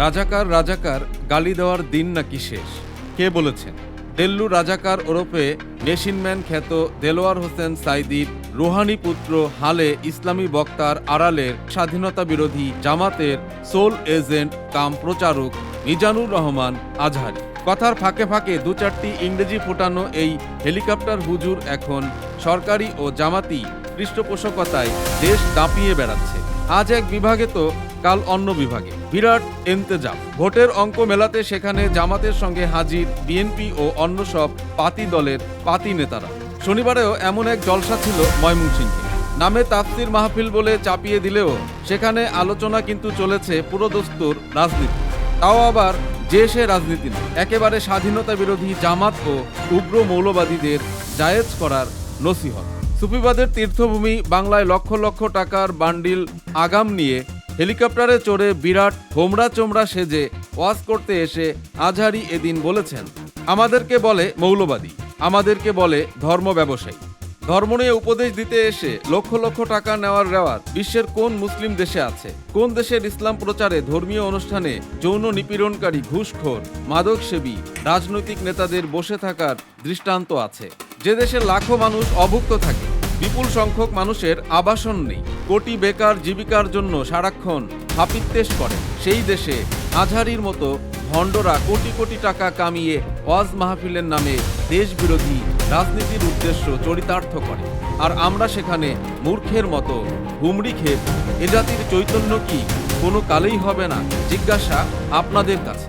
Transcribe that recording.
রাজাকার রাজাকার, গালি দেওয়ার দিন নাকি শেষ? কে বলেছেন? দেল্লু রাজাকার ওরফে মেশিনম্যান খ্যাত দেলোয়ার হোসেন সাইদির রুহানি পুত্র হালে ইসলামী বক্তার আড়ালের স্বাধীনতা বিরোধী জামাতের সোল এজেন্ট, কাম প্রচারক মিজানুর রহমান আজহারি। কথার ফাঁকে ফাঁকে দু চারটি ইংরেজি ফোটানো এই হেলিকপ্টার হুজুর এখন সরকারি ও জামাতি পৃষ্ঠপোষকতায় দেশ দাপিয়ে বেড়াচ্ছে। আজ এক বিভাগে তো কাল অন্য বিভাগে। বিরাট এন্তেজাম। ভোটের অঙ্ক মেলাতে সেখানে জামাতের সঙ্গে হাজির বিএনপি ও অন্য সব পাতি দলের পাতি নেতারা। শনিবারেও এমন এক জলসা ছিল ময়মনসিংহে। নামে তাফসির মাহফিল বলে চাপিয়ে দিলেও সেখানে আলোচনা কিন্তু চলেছে পুরোদস্তুর রাজনীতি। তাও আবার যে সে রাজনীতি নয়, একেবারে স্বাধীনতা বিরোধী জামাত ও উগ্র মৌলবাদীদের জায়েজ করার নসিহত। সুফিবাদের তীর্থভূমি বাংলায় লক্ষ লক্ষ টাকার বান্ডিল আগাম নিয়ে হেলিকপ্টারে চড়ে বিরাট হোমরা চোমরা সেজে ওয়াজ করতে এসে আজহারি এদিন বলেছেন, আমাদেরকে বলে মৌলবাদী, আমাদেরকে বলে ধর্ম ব্যবসায়ী। ধর্ম নিয়ে উপদেশ দিতে এসে লক্ষ লক্ষ টাকা নেওয়ার রেওয়াজ বিশ্বের কোন মুসলিম দেশে আছে? কোন দেশের ইসলাম প্রচারে ধর্মীয় অনুষ্ঠানে যৌন নিপীড়নকারী ঘুষখোর মাদক সেবী রাজনৈতিক নেতাদের বসে থাকার দৃষ্টান্ত আছে? যে দেশে লাখো মানুষ অভুক্ত থাকে বিপুল সংখ্যক মানুষের আবাসন নেই। কোটি বেকার জীবিকার জন্য সারাক্ষণ হাপিত্তেশ করে। সেই দেশে আজহারির মতো ভণ্ডরা কোটি কোটি টাকা কামিয়ে ওয়াজ মাহফিলের নামে দেশবিরোধী রাজনীতির উদ্দেশ্য চরিতার্থ করে। আর আমরা সেখানে মূর্খের মতো হুমড়ি খেয়ে এ জাতির চৈতন্য কি? কোনো কালেই হবে না। জিজ্ঞাসা আপনাদের কাছে।